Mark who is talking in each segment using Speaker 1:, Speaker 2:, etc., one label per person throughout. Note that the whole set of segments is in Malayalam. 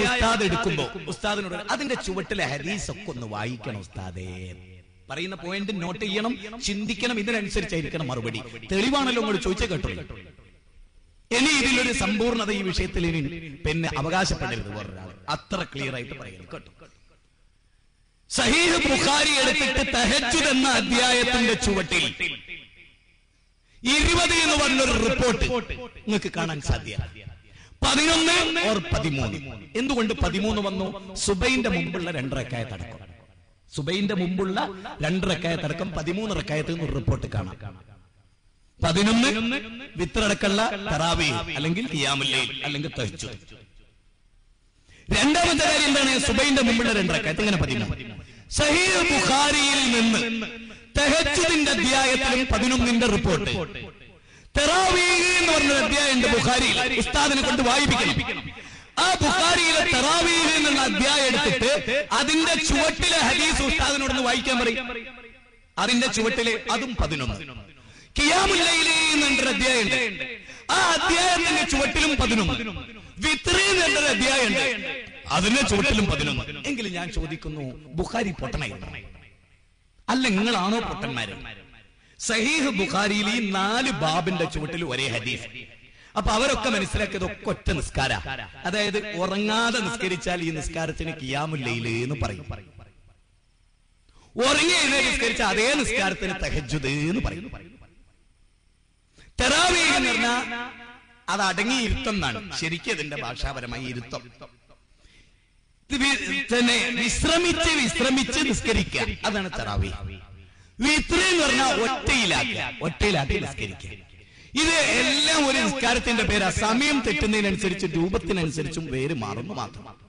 Speaker 1: ഉസ്താദ് എടുക്കുമ്പോ ഉസ്താദിനോട് അതിന്റെ ചുവട്ടിലെ ഹദീസ് ഒക്കെ ഒന്ന് വായിക്കണം ഉസ്താദേ. പറയുന്ന പോയിന്റ് നോട്ട് ചെയ്യണം ചിന്തിക്കണം ഇതിനനുസരിച്ചായിരിക്കണം മറുപടി. തെളിവാണല്ലോ നിങ്ങൾ ചോദിച്ചേ കേട്ടോ ഇനി ഇതിലൊരു സമ്പൂർണത ഈ വിഷയത്തിൽ ഇനി പിന്നെ അവകാശപ്പെടരുത് വേറൊരാൾ. അത്ര ക്ലിയർ ആയിട്ട് പറയുന്നു കേട്ടോ. സഹീദ് ബുഖാരി എടുത്തിട്ട് തഹജുദ് എന്ന അധ്യായത്തിന്റെ ചുവട്ടിൽ ഇരുപത് എന്ന് പറഞ്ഞൊരു റിപ്പോർട്ട് നിങ്ങൾക്ക് കാണാൻ സാധ്യ പതിനൊന്ന് ഓർ പതിമൂന്ന്. എന്തുകൊണ്ട് പതിമൂന്ന് വന്നു? സുബൈന്റെ മുമ്പുള്ള രണ്ടരക്കായ തടക്കം. സുബൈന്റെ മുമ്പുള്ള രണ്ടരക്കായ തടക്കം പതിമൂന്ന് റക്കായത്തിൽ നിന്ന് റിപ്പോർട്ട് കാണാം. പതിനൊന്ന് വിത്തറടക്കള്ള തറാവി അല്ലെങ്കിൽ കിയാമുല്ലയിൽ അല്ലെങ്കിൽ തഹിച്ചു രണ്ടാമത്തെ കാര്യം എന്താണ്? സുബൈന്റെ മുമ്പുള്ള രണ്ടരക്കായത്ത് ഇങ്ങനെ പതിമൂന്ന്. ബുഖാരിയിൽ നിന്ന് തെഹജുദിന്റെ അധ്യായത്തിലും പതിനൊന്നിന്റെ റിപ്പോർട്ട് തെറാവീഹ് എന്ന് പറഞ്ഞ അധ്യായമുണ്ട് ബുഖാരിയിൽ. ഉസ്താദിനെ കൊണ്ട് വായിപ്പിക്കണം. ആ ബുഖാരിയിലെ തെറാവീഹ് എന്നുള്ള അധ്യായം എടുത്തിട്ട് അതിന്റെ ചുവട്ടിലെ ഹദീസ് ഉസ്താദിനോടൊന്ന് വായിക്കാൻ പറയും. അതിന്റെ ചുവട്ടിലെ അതും പതിനൊന്ന്. കിയാമുല്ലയിലെ എന്നൊരു അധ്യായമുണ്ട്. ആ അധ്യായത്തിന്റെ ചുവട്ടിലും പതിനൊന്ന്. വിത്രി എന്നൊരു അധ്യായമുണ്ട്. അതിന്റെ ചുവട്ടിലും പതിനൊന്ന്. എങ്കിലും ഞാൻ ചോദിക്കുന്നു ബുഖാരി പൊട്ടണേ അല്ല നിങ്ങളാണോ പൊട്ടന്മാര്? സഹീഹ് ബുഖാരിയിൽ ഈ നാല് ബാബിന്റെ ചുവട്ടിൽ ഒരേ ഹദീസ്. അപ്പൊ അവരൊക്കെ മനസ്സിലാക്കിയത് ഒക്കെ ഒറ്റ നിസ്കാര. അതായത് ഉറങ്ങാതെ നിസ്കരിച്ചാൽ ഈ നിസ്കാരത്തിന് കിയാമുല്ലയിൽ എന്ന് പറയും. ഉറങ്ങി എഴുന്നേറ്റ് നിസ്കരിച്ച അതേ നിസ്കാരത്തിന് തഹജുദ് എന്ന് പറയും. തെറാവീഹ് എന്ന് പറഞ്ഞാൽ അത് അടങ്ങി ഇരുത്തം എന്നാണ് ശരിക്കും അതിന്റെ ഭാഷാപരമായി ഇരുത്തം. തന്നെ വിശ്രമിച്ച് വിശ്രമിച്ച് നിസ്കരിക്കുക. അതാണ് തെറാവി എന്ന് പറഞ്ഞാൽ ഒറ്റയിലാക്കുക. ഒറ്റയിലാക്കി നിസ്കരിക്കുക. ഇത് എല്ലാം ഒരു നിസ്കാരത്തിന്റെ പേരാ. സമയം തെറ്റുന്നതിനനുസരിച്ച് രൂപത്തിനനുസരിച്ചും പേര് മാറുന്നു മാത്രം.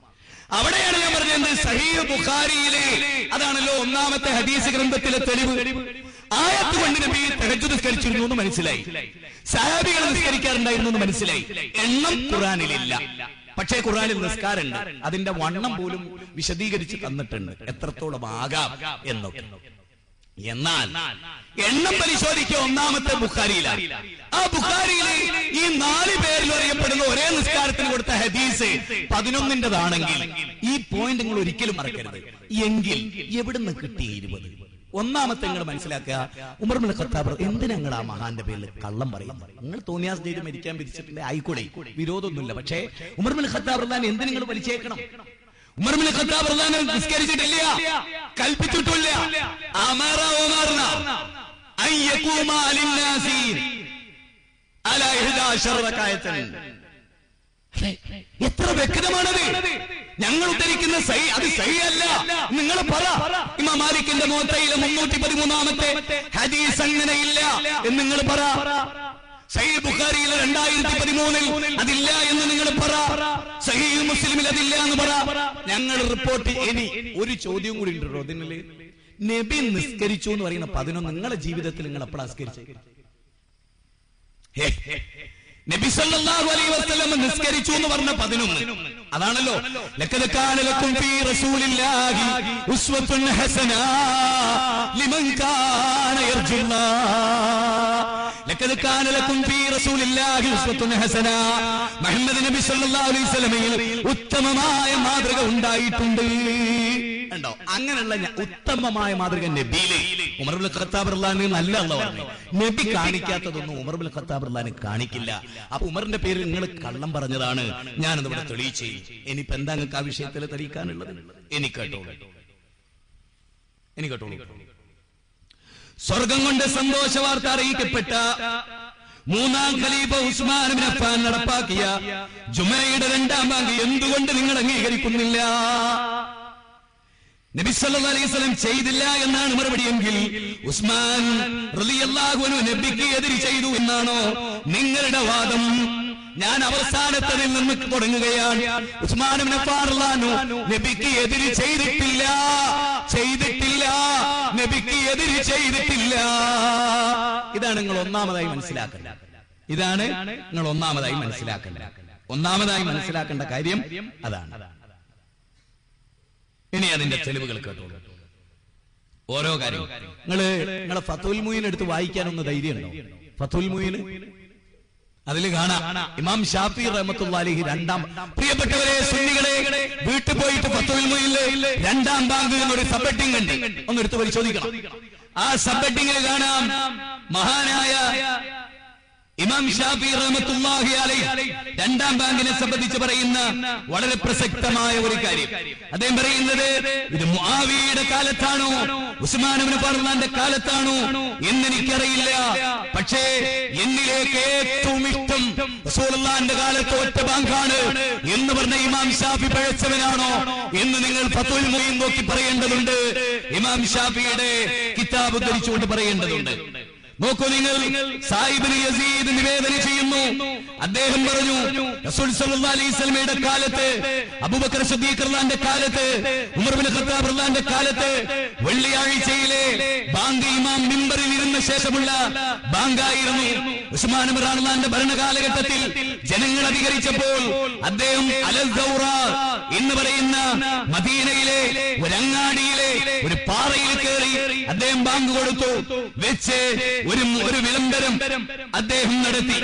Speaker 1: അവിടെയാണ് ഞാൻ പറഞ്ഞത് സഹീഹ് ബുഖാരിയിലെ അതാണല്ലോ ഒന്നാമത്തെ ഹദീസ് ഗ്രന്ഥത്തിലെ തെളിവ്. ആയത്ത് കൊണ്ട് നബി തെഹജു നിസ്കരിച്ചിരുന്നു എന്ന് മനസ്സിലായി. സഹാബികൾ നിസ്കരിക്കാറുണ്ടായിരുന്നു എന്ന് മനസ്സിലായി. എണ്ണം ഖുറാനിലില്ല പക്ഷേ ഖുറാനിൽ നിസ്കാരമുണ്ട്. അതിന്റെ വണ്ണം പോലും വിശദീകരിച്ച് തന്നിട്ടുണ്ട്. എത്രത്തോളം ആകാം എന്നൊക്കെ. എന്നാൽ എണ്ണം പരിശോധിക്കുക ഒന്നാമത്തെ ബുഖാരിയിലാണ്. ആ ബുഖാരിയിലെ ഈ നാല് പേരിൽ അറിയപ്പെടുന്ന ഒരേ നിസ്കാരത്തിന് കൊടുത്ത ഹദീസ് പതിനൊന്നിന്റെതാണെങ്കിൽ ഈ പോയിന്റ് നിങ്ങൾ ഒരിക്കലും മറക്കരുത്. എങ്കിൽ എവിടുന്ന് കിട്ടി ഇരുപത്? ഒന്നാമത്തെ നിങ്ങൾ മനസ്സിലാക്കുക ഉമർ മുൽ ഖത്താബ് എന്തിനാ നിങ്ങൾ ആ മഹാന്റെ പേരിൽ കള്ളം പറയും നിങ്ങൾ തോന്നിയാസ് ചെയ്ത് മരിക്കാൻ വിധിച്ചിട്ടുണ്ട് ആയിക്കോളെ വിരോധമൊന്നുമില്ല. പക്ഷേ ഉമർ മുൽ ഖത്താബ് എന്തിന് നിങ്ങൾ വലിച്ചേക്കണം ഉമർ മുൽ ഖത്താബ് റഹ്ലാൻ നിസ്കരിച്ചിട്ടില്ല. കൽപ്പിച്ചിട്ടില്ല അമറ ഉമർന അൻ ലിന്നാസി അലാ ഇഹ്ദാ അശറ എത്ര വ്യക്തമാണത്? ഞങ്ങൾ ഉദ്ധരിക്കുന്ന സൈ അത് സൈ അല്ല നിങ്ങൾ പറ. ഇമാം മാലിക്കിന്റെ മോത്തയിലെ മുന്നൂറ്റി പതിമൂന്നാമത്തെ ഹദീസ് അങ്ങനെയില്ല എന്ന് നിങ്ങൾ പറ. സഹീഹ് ബുഖാരിയിലെ രണ്ടായിരത്തി പതിമൂന്നിൽ അതില്ല എന്ന് നിങ്ങൾ പറ. സഹീ മുസ്ലിമിൽ അതില്ല എന്ന് പറ. ഞങ്ങൾ റിപ്പോർട്ട് ഇനി ഒരു ചോദ്യം കൂടി ഉണ്ടോ ഇതിനിൽ നബി നിസ്കരിച്ചു എന്ന് പറയുന്ന പതിനൊന്ന് നിങ്ങളുടെ ജീവിതത്തിൽ നിങ്ങൾ എപ്പോഴാ ഹേ. നബി സല്ലല്ലാഹു അലൈഹി വസല്ലം നിസ്കരിച്ചു എന്ന് പറഞ്ഞ പതിനൊന്ന്. അതാണല്ലോ. ലഖദ് കാന ലക്കും ഫീ റസൂലില്ലാഹി ഹസന ലിമൻ കാന മുഹമ്മദ് നബി സല്ലല്ലാഹു അലൈഹി വസല്ലമയിൽ ഉത്തമമായ മാതൃക ഉണ്ടായിട്ടുണ്ട്. ഉണ്ടോ? അങ്ങനെയുള്ള ഉത്തമമായ മാതൃക നബിയിലെ ഉമർബുൽ ഖത്താബ് റഹ്ലാന് നല്ല പറഞ്ഞു നബി കാണിക്കാത്തതൊന്നും ഉമർബുൽ ഖത്താബ് റഹ്ലാന് കാണിക്കില്ല. അപ്പൊ ഉമറിന്റെ പേര് നിങ്ങൾ കള്ളം പറഞ്ഞതാണ്. ഞാനത് ഇവിടെ തെളിയിച്ചേ. ഇനിയിപ്പോ എന്താ നിങ്ങൾക്ക് ആ വിഷയത്തിൽ തെളിയിക്കാനുള്ളത്? എനിക്ക് കേട്ടോളൂ. എനിക്ക് കേട്ടോളൂ. സ്വർഗം കൊണ്ട് സന്തോഷ വാർത്ത അറിയിക്കപ്പെട്ട മൂന്നാം ഖലീബ ഉസ്മാൻ ബിൻ അഫ്ഫാൻ നടപ്പാക്കിയ ജുമയുടെ രണ്ടാം ബാങ്ക് എന്തുകൊണ്ട് നിങ്ങൾ അംഗീകരിക്കുന്നില്ല? നബി സല്ലല്ലാഹു അലൈഹി വസല്ലം ചെയ്തില്ല എന്നാണ് മറുപടിയെങ്കിൽ ഉസ്മാൻ റലിയല്ലാഹുനു നബിക്ക് എതിരി ചെയ്തു എന്നാണോ നിങ്ങളുടെ വാദം? ഞാൻ അവസാനത്തതിൽ നിന്ന് തുടങ്ങുകയാണ്. ഉസ്മാനും നബിക്ക് എതിരി ചെയ്തിട്ടില്ല. ചെയ്തിട്ടില്ല. നബിക്ക് എതിര് ചെയ്തിട്ടില്ല. ഇതാണ് നിങ്ങൾ ഒന്നാമതായി മനസ്സിലാക്കേണ്ടത്. ഇതാണ് നിങ്ങൾ ഒന്നാമതായി മനസ്സിലാക്കേണ്ടത്. ഒന്നാമതായി മനസ്സിലാക്കേണ്ട കാര്യം അതാണ്. ഇനി അതിന്റെ തെളിവുകൾ കേട്ടോളൂ. ഓരോ കാര്യം. നിങ്ങൾ നിങ്ങളെ ഫത്തുൽ മുയിൻ എടുത്ത് വായിക്കാനൊന്ന് ധൈര്യമുണ്ടോ? ഫത്തുൽ മുയിൻ അതിൽ കാണാം. ഇമാം ഷാഫി റഹമത്തുല്ലാലിഹി രണ്ടാം പ്രിയപ്പെട്ടവരെ സുന്നികളെ വീട്ടിൽ പോയിട്ട് പത്തുവിൽമയില്ലേ രണ്ടാം ബാങ്ക് എന്നൊരു സബ്ബെറ്റിംഗ് ഉണ്ട്. ഒന്ന് എടുത്ത് പരിശോധിക്കണം. ആ സബ്ബെറ്റിംഗിൽ കാണാം മഹാനായ ഇമാം ഷാഫി റഹ്മത്തുള്ളാഹി അലൈഹി രണ്ടാം ബാങ്കിനെ സംബന്ധിച്ച് പറയുന്ന വളരെ പ്രസക്തമായ ഒരു കാര്യം. അദ്ദേഹം പറയുന്നത് ഇത് മുആവിയുടെ കാലത്താണോ ഉസ്മാനുവിന് പറഞ്ഞാന്റെ കാലത്താണോ എന്ന് എനിക്കറിയില്ല പക്ഷേ എന്നിലേക്ക് ഏറ്റവും ഇഷ്ടം റസൂലുള്ളാന്റെ കാലത്ത് ഒറ്റ ബാങ്കാണ് എന്ന് പറഞ്ഞ ഇമാം ഷാഫി പഴച്ചവനാണോ എന്ന് നിങ്ങൾ ഫത്തുൽ മുയിൻ നോക്കി പറയേണ്ടതുണ്ട്. ഇമാം ഷാഫിയുടെ കിതാബ് ധരിച്ചുകൊണ്ട് പറയേണ്ടതുണ്ട്. നോക്കൂ നിങ്ങൾ. സാഹിബിന് യസീദ് നിവേദനം ചെയ്യുന്നു. അദ്ദേഹം പറഞ്ഞു റസൂൽ അലൈഹി കാലത്ത് അബൂബക്കർ സിദ്ദീഖ് കാലത്ത് ഉമർ ബിൻ ഖത്താബ് കാലത്ത് വെള്ളിയാഴ്ചയിലെ ബാങ്ക് ഇമാം മിമ്പറിൽ ഇരുന്ന ശേഷമുള്ള ബാങ്കായിരുന്നു ഉസ്മാൻ റളിയല്ലാഹുവിന്റെ ഭരണകാലഘട്ടത്തിൽ ജനങ്ങൾ അധികരിച്ചപ്പോൾ അദ്ദേഹം അലൽ ദൗറ എന്ന് പറയുന്ന മദീനയിലെ ഒരു അങ്ങാടിയിലെ ഒരു പാറയിൽ കയറി അദ്ദേഹം ബാങ്ക് കൊടുത്തു. വെച്ച് ഒരു ഒരു വിളംബരം അദ്ദേഹം നടത്തി.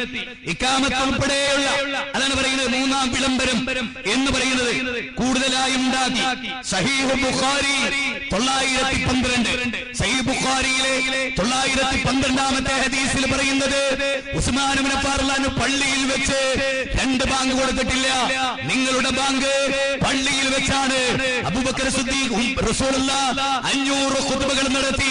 Speaker 1: ഇക്കാമത്ത് ഉൾപ്പെടെയുള്ള അതാണ് പറയുന്നത് മൂന്നാം വിളംബരം എന്ന് പറയുന്നത്. കൂടുതലായി ഉണ്ടാക്കി. സഹീഹ് ബുഖാരി തൊള്ളായിരത്തി പന്ത്രണ്ട് സഹീഹ് ബുഖാരിയിലെ തൊള്ളായിരത്തി പന്ത്രണ്ടാമത്തെ ഹദീസിൽ പറയുന്നത് ഉസ്മാനുമിനെ പാർലാന് പള്ളിയിൽ വെച്ച് രണ്ട് ബാങ്ക് കൊടുത്തിട്ടില്ല. നിങ്ങളുടെ ബാങ്ക് പള്ളിയിൽ വെച്ചാണ്. അബൂബക്കർ സുദ്ദീഖ് അഞ്ഞൂറ് ഖുതുബകൾ നടത്തി.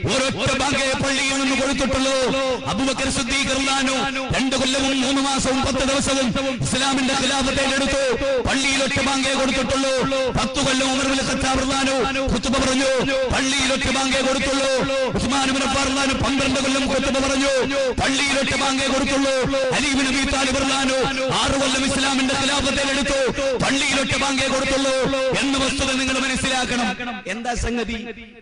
Speaker 1: ഒരൊറ്റ ബാങ്കേ പള്ളിയിൽ നിന്ന് കൊടുത്തിട്ടുള്ളൂ. അബുബക്കർ റളിയല്ലാഹു രണ്ട് കൊല്ലവും മൂന്ന് മാസവും പത്ത് ദിവസവും ഇസ്ലാമിന്റെ ഖിലാഫത്തെ എടുത്തു പള്ളിയിൽ ഒറ്റ ബാങ്കേ കൊടുത്തിട്ടുള്ളൂ. പത്ത് കൊല്ലം ഉമർ ബിൻ ഖത്താബ് റളിയല്ലാഹു ഖുത്ബ പറഞ്ഞു. പള്ളിയിൽ ഒറ്റ ബാങ്കേ കൊടുത്തുള്ളൂ. റളിയല്ലാഹു പന്ത്രണ്ട് കൊല്ലം കുത്തുബ പറഞ്ഞു. പള്ളിയിൽ ഒറ്റ ബാങ്കേ കൊടുത്തുള്ളൂ. അലി ബിൻ അബീ താലിബ് റളിയല്ലാഹു ആറ് കൊല്ലം ഇസ്ലാമിന്റെ ഖിലാഫത്തെ എടുത്തു പള്ളിയിൽ ഒറ്റ ബാങ്കേ കൊടുത്തുള്ളൂ. എന്ന വസ്തുത നിങ്ങൾ മനസ്സിലാക്കണം. എന്താ സംഗതി?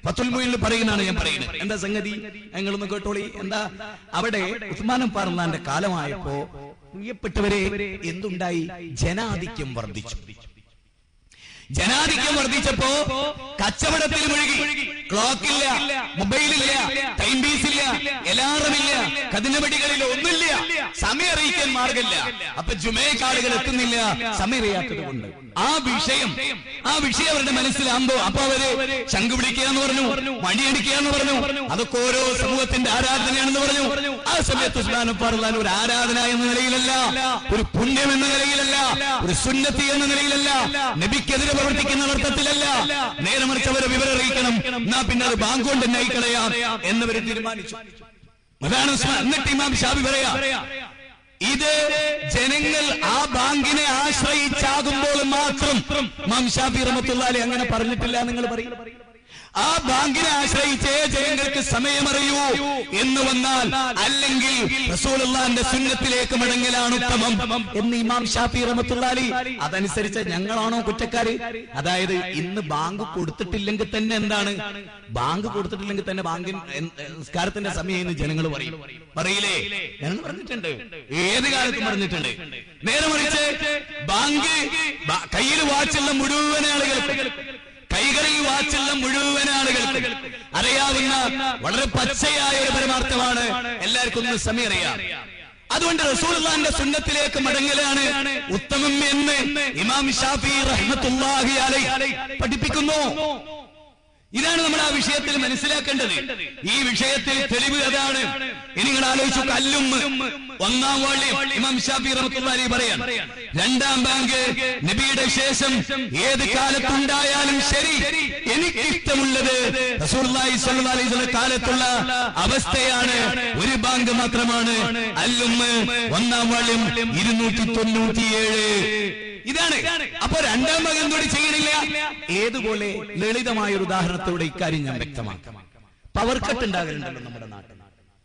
Speaker 1: ഫത്തുൽ മുഇൻ പറയുന്നതാണ് ഞാൻ പറയുന്നത്. എന്താ സംഗതി? ഞങ്ങളൊന്ന് കേട്ടോളി. എന്താ? അവിടെ ഉസ്മാനം പാർന്നാന്റെ കാലമായപ്പോ പ്രിയപ്പെട്ടവരെ എന്തുണ്ടായി? ജനാധിക്യം വർദ്ധിച്ചു. ജനാധിക്യം വർദ്ധിച്ചപ്പോ കച്ചവടത്തിൽ മുഴുകി. ക്ലോക്കില്ല മൊബൈലില്ല ടൈം പീസില്ല ഇല്ല കതിനവടികളിൽ ഒന്നില്ല സമയം അറിയിക്കാൻ മാർഗമില്ല. അപ്പൊ ജുമേക്ക് ആളുകൾ എത്തുന്നില്ല സമയം അറിയാത്തത് കൊണ്ട്. ആ വിഷയം ആ വിഷയം അവരുടെ മനസ്സിലാകുമ്പോ അപ്പൊ അവർ ശംഖു പിടിക്കുക എന്ന് പറഞ്ഞു മണിയടിക്കുക എന്ന് പറഞ്ഞു അതൊക്കെ ഓരോ സമൂഹത്തിന്റെ ആരാധനയാണെന്ന് പറഞ്ഞു. ആ സമയത്ത് ഉസ്മാൻ ഒരു ആരാധന എന്ന നിലയിലല്ല ഒരു പുണ്യം എന്ന നിലയിലല്ല ഒരു സുന്നത്തി എന്ന നിലയിലല്ല നബിക്കെതിരെ പ്രവർത്തിക്കുന്ന അർത്ഥത്തിലല്ല നേരെ മറിച്ച് അവരെ വിവരം അറിയിക്കണം. എന്നാ പിന്നെ അത് ബാങ്ക് കൊണ്ട് തന്നെ അയക്കളയാം തീരുമാനിച്ചു. അതാണ് എന്നിട്ട് ഇമാം ഷാബി പറയാ ഇത് ജനങ്ങൾ ആ ബാങ്കിനെ ആശ്രയിച്ചാകുമ്പോൾ മാത്രം ഇമാം ഷാബി റമത്തുള്ളാലി അങ്ങനെ പറഞ്ഞിട്ടില്ല നിങ്ങൾ പറയും? ആ ബാങ്കിനെ ആശ്രയിച്ചേ ജനങ്ങൾക്ക് സമയമറിയൂ എന്ന് വന്നാൽ അല്ലെങ്കിൽ റസൂലുള്ളാന്റെ സുന്നത്തിലേക്ക് മടങ്ങലാണ് ഉത്തമം എന്ന് ഇമാം ഷാഫി റഹ്മത്തുള്ളാഹി അതനുസരിച്ച് ഞങ്ങളാണോ കുറ്റക്കാര്? അതായത് ഇന്ന് ബാങ്ക് കൊടുത്തിട്ടില്ലെങ്കിൽ തന്നെ എന്താണ്? ബാങ്ക് കൊടുത്തിട്ടില്ലെങ്കിൽ തന്നെ ബാങ്കിൻ നിസ്കാരത്തിന്റെ സമയം എന്ന് ജനങ്ങൾ പറയും. പറയില്ലേ? ഞങ്ങൾ പറഞ്ഞിട്ടുണ്ട്. ഏത് കാലത്തും പറഞ്ഞിട്ടുണ്ട്. നേരെ മറിച്ച് ബാങ്ക് കയ്യിൽ വാച്ചുള്ള മുഴുവൻ ആളുകൾക്ക് കൈകളിൽ വാച്ചുള്ള മുഴുവൻ ആളുകൾ അറിയാവുന്ന വളരെ പച്ചയായ ഒരു പരമാർത്ഥമാണ്. എല്ലാവർക്കും ഒന്ന് സമയം അറിയാം. അതുകൊണ്ട് റസൂലുള്ളാന്റെ സുന്നത്തിലേക്ക് മടങ്ങലാണ് ഉത്തമം എന്ന് ഇമാം ഷാഫി റഹ്മത്തുള്ളാഹി അലൈഹി പഠിപ്പിക്കുന്നു. ഇതാണ് നമ്മൾ ആ വിഷയത്തിൽ മനസ്സിലാക്കേണ്ടത്. ഈ വിഷയത്തിൽ തെളിവ് അതാണ്. ഇനി ആലോചിച്ചു കല്ലും ഒന്നാം വാള്യം. ഇമാം ഷാഫി റഹ്മത്തുള്ളാഹി പറയാൻ. രണ്ടാം ബാങ്ക് നബിയുടെ ശേഷം ഏത് കാലത്തുണ്ടായാലും ശരി. എനിക്ക് ഇഷ്ടമുള്ളത് കാലത്തുള്ള അവസ്ഥയാണ്. ഒരു ബാങ്ക് മാത്രമാണ്. അല്ലും ഒന്നാം വാള്യം ഇരുന്നൂറ്റി തൊണ്ണൂറ്റിയേഴ്. ഇതാണ്. അപ്പൊ രണ്ടാം മകൻ കൂടി ചെയ്യണില്ല. ഏതുപോലെ ലളിതമായ ഒരു ഉദാഹരണത്തോടെ ഇക്കാര്യം ഞാൻ വ്യക്തമാക്കാം. പവർ കട്ട് ഉണ്ടാകലുണ്ടല്ലോ നമ്മുടെ നാട്ടിൽ.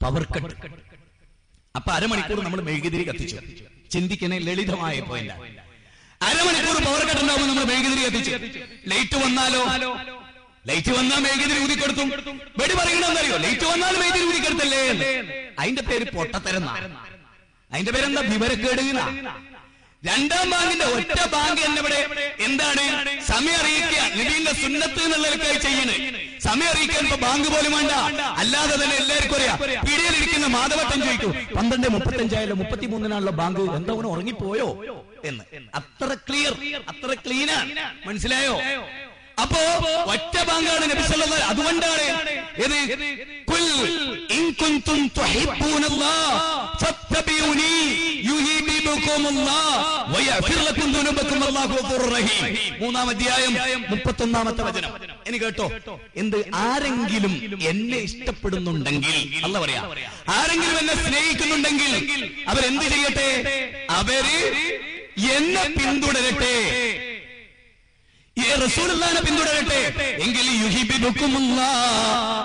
Speaker 1: പവർ കട്ട് അപ്പൊ അരമണിക്കൂർ നമ്മൾ മെഴുകുതിരി കത്തിച്ചു. ചിന്തിക്കണേ ലളിതമായ പോയിന്റ് അരമണിക്കൂർ പവർ കട്ട് ഉണ്ടാവുമ്പോൾ നമ്മൾ മെഴുകുതിരി കത്തിച്ചു. ലൈറ്റ് വന്നാലോ? ലൈറ്റ് വന്നാൽ മെഴുകുതിരി ഊതി കൊടുത്തും വെടി പറയണമെന്നറിയോ ലൈറ്റ് വന്നാൽ മെഴുകുതിരി ഊതി കൊടുത്തല്ലേ അതിന്റെ പേര് പൊട്ടത്തരം അതിന്റെ പേരെന്താ? വിവരക്കേട്. രണ്ടാം ബാങ്കിന്റെ ഒറ്റ ബാങ്ക് എന്നിവിടെ എന്താണ് സമയം അറിയിക്കുക. നബീന്റെ സുന്നത്ത് എന്നുള്ളവർക്കായി ചെയ്യണേ സമയം അറിയിക്കാൻ ഇപ്പൊ ബാങ്ക് പോലും വേണ്ട. അല്ലാതെ തന്നെ എല്ലാവർക്കും അറിയാം. പിടിയിലിരിക്കുന്ന മാധവട്ടം ചോദിക്കും. പന്ത്രണ്ട് മുപ്പത്തഞ്ചായാലും മുപ്പത്തിമൂന്നിനാണല്ലോ ബാങ്ക്. എന്താ അവന് ഉറങ്ങിപ്പോയോ? എന്ന്. അത്ര ക്ലിയർ അത്ര ക്ലീനാണ് മനസ്സിലായോ? അപ്പോ ഒറ്റ ബാങ്കാണ് നബി സല്ലല്ലാഹു അതുകൊണ്ടാണ് ഇത് كنتم ഇൻ الله فاتبعوني يهيبكم الله ويغفر لكم ذنوبكم. الله غفور റഹീം മൂന്നാം അധ്യായം 31ാമത്തെ വചനം. ഇനി കേട്ടോ. എന്ത് ആരെങ്കിലും എന്നെ ഇഷ്ടപ്പെടുന്നുണ്ടെങ്കിൽ അല്ല പറയാ ആരെങ്കിലും എന്നെ സ്നേഹിക്കുന്നുണ്ടെങ്കിൽ അവരെന്ത് ചെയ്യട്ടെ? അവർ എന്നെ പിന്തുടരട്ടെ. ഈ റസൂലുള്ളാഹിനെ പിന്തുടരട്ടെ. എങ്കിൽ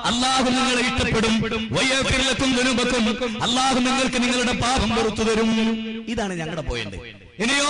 Speaker 1: അള്ളാഹു നിങ്ങളെ ഇഷ്ടപ്പെടും. വയഗ്ഫിർ ലക്കും അള്ളാഹു നിങ്ങൾക്ക് നിങ്ങളുടെ പാപം പുറത്തു തരും. ഇതാണ് ഞങ്ങളുടെ പോയിന്റ് ഇനിയോ?